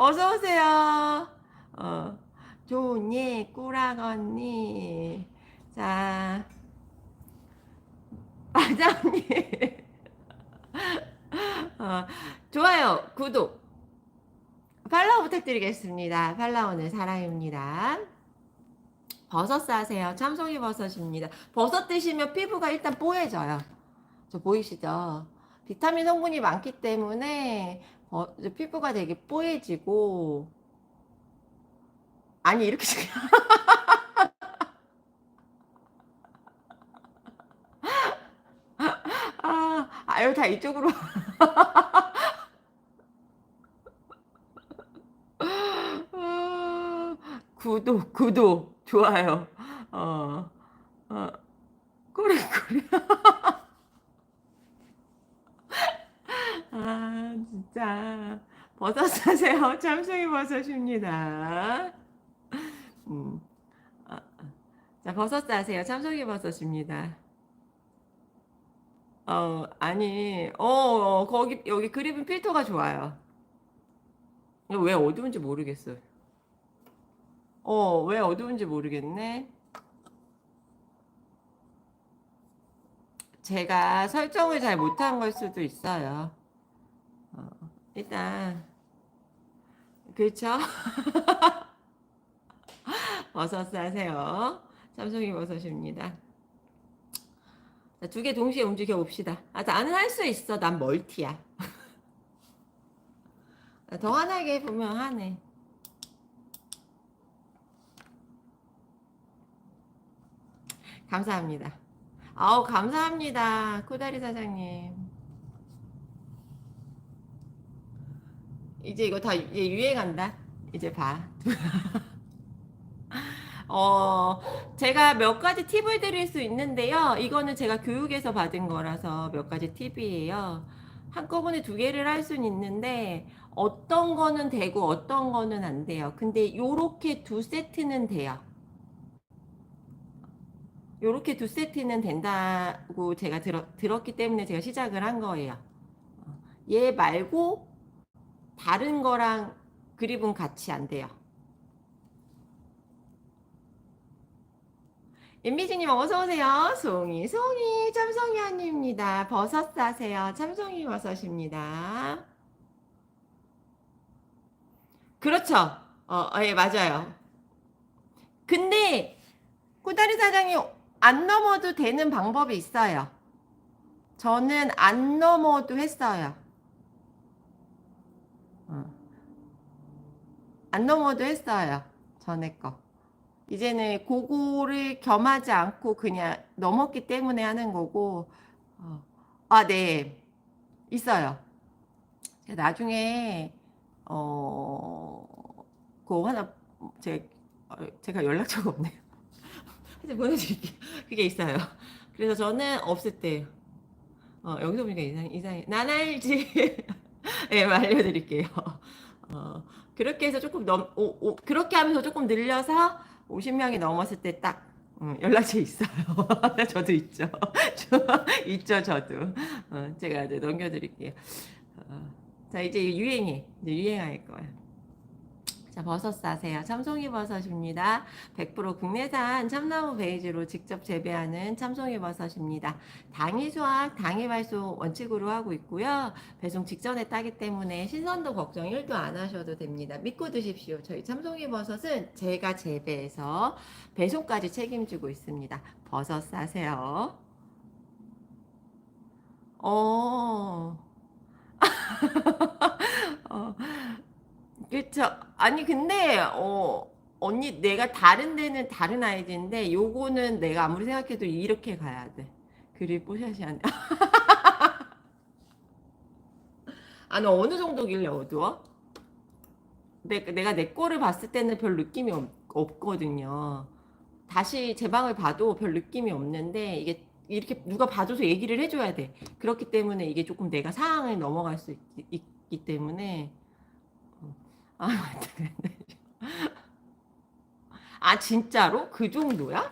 어서 오세요. 어, 좋니 꾸락 언니. 자, 언니. 어, 좋아요, 구독, 팔로우 부탁드리겠습니다. 팔로우는 사랑입니다. 버섯 사세요. 참송이 버섯입니다. 버섯 드시면 피부가 일단 뽀얘져요. 저 보이시죠? 비타민 성분이 많기 때문에 어, 피부가 되게 뽀얘지고. 아니 이렇게 아, 아유 다 이쪽으로. 아, 구독 구독. 좋아요. 어, 어. 그래 그래 아 진짜. 버섯 사세요. 참송이 버섯입니다. 음. 아, 아. 자 버섯 사세요. 참송이 버섯입니다. 어 아니 어, 어 거기 여기 그립은 필터가 좋아요. 이거 왜 어두운지 모르겠어요. 어왜 어두운지 모르겠네. 제가 설정을 잘 못한 걸 수도 있어요. 어, 일단 그렇죠? 버섯 사세요. 삼성이 버섯입니다. 두 개 동시에 움직여 봅시다. 아, 나는 할 수 있어. 난 멀티야. 더 환하게 보면 하네. 감사합니다. 아우 감사합니다 코다리 사장님 이제 이거 다 이제 유행한다 이제 봐 어, 제가 몇 가지 팁을 드릴 수 있는데요. 이거는 제가 교육에서 받은 거라서 몇 가지 팁이에요. 한꺼번에 두 개를 할 수는 있는데, 어떤 거는 되고 어떤 거는 안 돼요. 근데 요렇게 두 세트는 돼요. 요렇게 두 세트는 된다고 제가 들었, 들었기 때문에 제가 시작을 한 거예요. 얘 말고 다른 거랑 그립은 같이 안 돼요. 임미진님 어서오세요. 송이, 송이, 참송이 아닙니다. 버섯 사세요. 참송이 버섯입니다. 그렇죠. 어, 예, 맞아요. 근데, 코다리 사장이 안 넘어도 되는 방법이 있어요. 저는 안 넘어도 했어요. 안 넘어도 했어요. 전에 거. 이제는 그거를 겸하지 않고 그냥 넘었기 때문에 하는 거고. 어. 아, 네. 있어요. 제가 나중에, 어, 그거 하나, 제, 어, 제가 연락처가 없네요. 사진 보내드릴게요. 그게 있어요. 그래서 저는 없을 때, 어, 여기서 보니까 이상, 이상해. 난 알지. 예, 네, 알려드릴게요. 어, 그렇게 해서 조금 넘, 오, 오, 그렇게 하면서 조금 늘려서 50명이 넘었을 때 딱, 음, 연락처 있어요. 저도 있죠. 있죠, 저도. 어, 제가 이제 넘겨드릴게요. 어, 자, 이제 유행이, 이제 유행할 거예요. 자, 버섯 사세요. 참송이 버섯입니다. 100% 국내산 참나무 베이지로 직접 재배하는 참송이 버섯입니다. 당일 수확, 당일 발송 원칙으로 하고 있고요. 배송 직전에 따기 때문에 신선도 걱정 1도 안 하셔도 됩니다. 믿고 드십시오. 저희 참송이 버섯은 제가 재배해서 배송까지 책임지고 있습니다. 버섯 사세요. 어. 어. 그쵸. 아니, 근데, 어, 언니, 내가 다른 데는 다른 아이디인데, 요거는 내가 아무리 생각해도 이렇게 가야 돼. 그릴 뽀샤시 안 돼. 아, 너 어느 정도길래 어두워? 내, 내가 내 거를 봤을 때는 별 느낌이 없, 없거든요. 다시 제 방을 봐도 별 느낌이 없는데, 이게 이렇게 누가 봐줘서 얘기를 해줘야 돼. 그렇기 때문에 이게 조금 내가 상황을 넘어갈 수 있, 있기 때문에, 아, 맞다. 아, 진짜로? 그 정도야?